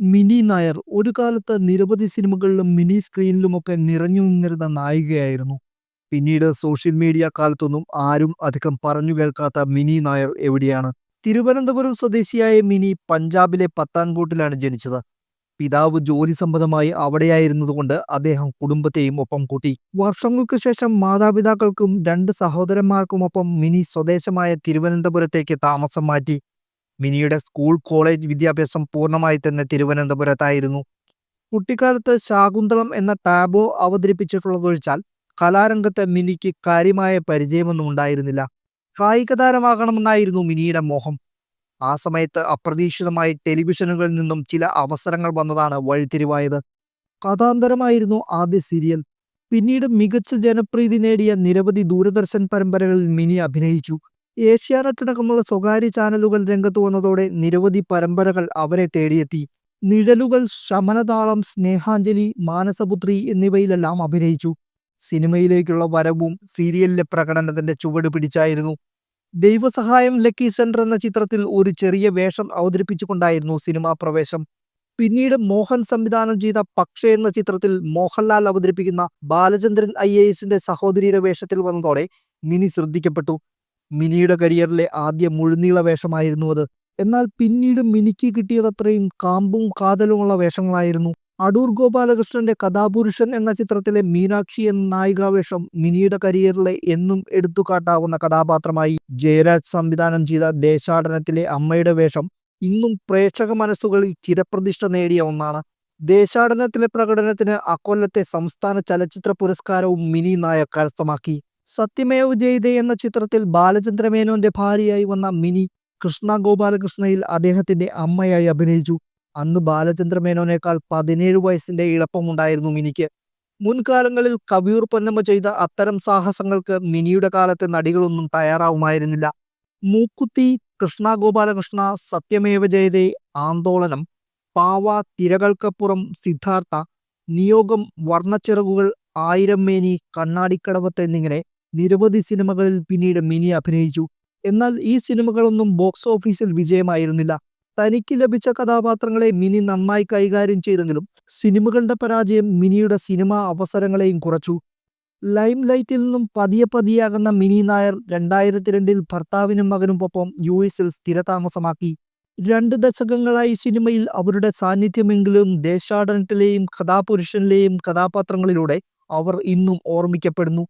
Mini Nair. ഒരു കാലത്ത് നിരവധി സിനിമകളിലും മിനി സ്ക്രീനിലും ഒക്കെ നിറഞ്ഞു നിന്നിരുന്ന നായികയായിരുന്നു. പിന്നീട് സോഷ്യൽ മീഡിയ കാലത്തൊന്നും ആരും അധികം പറഞ്ഞു കേൾക്കാത്ത മിനി നായർ എവിടെയാണ്? തിരുവനന്തപുരം സ്വദേശിയായ മിനി പഞ്ചാബിലെ പത്താൻകോട്ടിലാണ് ജനിച്ചത്. പിതാവ് ജോലി സംബന്ധമായി അവിടെയായിരുന്നതുകൊണ്ട് അദ്ദേഹം കുടുംബത്തെയും ഒപ്പം കൂട്ടി. വർഷങ്ങൾക്ക് ശേഷം മാതാപിതാക്കൾക്കും രണ്ട് സഹോദരന്മാർക്കുമൊപ്പം മിനി സ്വദേശമായ തിരുവനന്തപുരത്തേക്ക് താമസം മാറ്റി. മിനിയുടെ സ്കൂൾ കോളേജ് വിദ്യാഭ്യാസം പൂർണമായി തന്നെ തിരുവനന്തപുരത്തായിരുന്നു. കുട്ടിക്കാലത്ത് ശാകുന്തളം എന്ന ടാബോ അവതരിപ്പിച്ചിട്ടുള്ളതൊഴിച്ചാൽ കലാരംഗത്ത് മിനിക്ക് കാര്യമായ പരിചയമൊന്നും ഉണ്ടായിരുന്നില്ല. കായിക താരമാകണമെന്നായിരുന്നു മിനിയുടെ മോഹം. ആ സമയത്ത് അപ്രതീക്ഷിതമായി ടെലിവിഷനുകളിൽ നിന്നും ചില അവസരങ്ങൾ വന്നതാണ് വഴിത്തിരിവായത്. കഥാന്തരമായിരുന്നു ആദ്യ സീരിയൽ. പിന്നീട് മികച്ച ജനപ്രീതി നേടിയ നിരവധി ദൂരദർശൻ പരമ്പരകളിൽ മിനി അഭിനയിച്ചു. ഏഷ്യാനെറ്റടക്കമുള്ള സ്വകാര്യ ചാനലുകൾ രംഗത്ത് വന്നതോടെ നിരവധി പരമ്പരകൾ അവരെ തേടിയെത്തി. നിഴലുകൾ ശമനതാളം സ്നേഹാഞ്ജലി മാനസപുത്രി എന്നിവയിലെല്ലാം അഭിനയിച്ചു. സിനിമയിലേക്കുള്ള വരവും സീരിയലിലെ പ്രകടനത്തിന്റെ ചുവട് പിടിച്ചായിരുന്നു. ദൈവസഹായം ലക്കി സെന്റർ എന്ന ചിത്രത്തിൽ ഒരു ചെറിയ വേഷം അവതരിപ്പിച്ചുകൊണ്ടായിരുന്നു സിനിമാ പ്രവേശം. പിന്നീട് മോഹൻ സംവിധാനം ചെയ്ത പക്ഷേ എന്ന ചിത്രത്തിൽ മോഹൻലാൽ അവതരിപ്പിക്കുന്ന ബാലചന്ദ്രൻ ഐ എ എസിന്റെ സഹോദരിയുടെ വേഷത്തിൽ വന്നതോടെ മിനി ശ്രദ്ധിക്കപ്പെട്ടു. മിനിയുടെ കരിയറിലെ ആദ്യ മുഴുനീള വേഷമായിരുന്നു അത്. എന്നാൽ പിന്നീട് മിനിക്ക് കിട്ടിയതത്രയും കാമ്പും കാതലുമുള്ള വേഷങ്ങളായിരുന്നു. അടൂർ ഗോപാലകൃഷ്ണന്റെ കഥാപുരുഷൻ എന്ന ചിത്രത്തിലെ മീനാക്ഷി എന്ന നായികാവേഷം മിനിയുടെ കരിയറിലെ എന്നും എടുത്തുകാട്ടാവുന്ന കഥാപാത്രമായി. ജയരാജ് സംവിധാനം ചെയ്ത ദേശാടനത്തിലെ അമ്മയുടെ വേഷം ഇന്നും പ്രേക്ഷക മനസ്സുകളിൽ ചിരപ്രതിഷ്ഠ നേടിയ ഒന്നാണ്. ദേശാടനത്തിലെ പ്രകടനത്തിന് അക്കൊല്ലത്തെ സംസ്ഥാന ചലച്ചിത്ര പുരസ്കാരവും മിനി നായർ കരസ്ഥമാക്കി സത്യമേവ് ജയ്തേ എന്ന ചിത്രത്തിൽ ബാലചന്ദ്രമേനോന്റെ ഭാര്യയായി വന്ന മിനി കൃഷ്ണ ഗോപാലകൃഷ്ണയിൽ അദ്ദേഹത്തിന്റെ അമ്മയായി അഭിനയിച്ചു. അന്ന് ബാലചന്ദ്രമേനോനേക്കാൾ പതിനേഴ് വയസ്സിന്റെ ഇളപ്പമുണ്ടായിരുന്നു മിനിക്ക്. മുൻകാലങ്ങളിൽ കവിയൂർ പൊന്നമ്മ ചെയ്ത അത്തരം സാഹസങ്ങൾക്ക് മിനിയുടെ കാലത്തെ നടികളൊന്നും തയ്യാറാവുമായിരുന്നില്ല. മൂക്കുത്തി കൃഷ്ണ ഗോപാലകൃഷ്ണ സത്യമേവ ജയതേ ആന്തോളനം പാവ തിരകൾക്കപ്പുറം സിദ്ധാർത്ഥ നിയോഗം വർണച്ചിറകുകൾ ആയിരം മേനി കണ്ണാടിക്കടവത്ത് എന്നിങ്ങനെ നിരവധി സിനിമകളിൽ പിന്നീട് മിനി അഭിനയിച്ചു. എന്നാൽ ഈ സിനിമകളൊന്നും ബോക്സ് ഓഫീസിൽ വിജയമായിരുന്നില്ല. തനിക്ക് ലഭിച്ച കഥാപാത്രങ്ങളെ മിനി നന്നായി കൈകാര്യം ചെയ്തെങ്കിലും സിനിമകളുടെ പരാജയം മിനിയുടെ സിനിമാ അവസരങ്ങളെയും കുറച്ചു. ലൈം ലൈറ്റിൽ നിന്നും പതിയെ പതിയാകുന്ന മിനി നായർ രണ്ടായിരത്തി രണ്ടിൽ ഭർത്താവിനും മകനുമൊപ്പം യു എസിൽ സ്ഥിരതാമസമാക്കി. രണ്ട് ദശകങ്ങളായി സിനിമയിൽ അവരുടെ സാന്നിധ്യമെങ്കിലും ദേശാടനത്തിലെയും കഥാപുരുഷനിലെയും കഥാപാത്രങ്ങളിലൂടെ അവർ ഇന്നും ഓർമ്മിക്കപ്പെടുന്നു.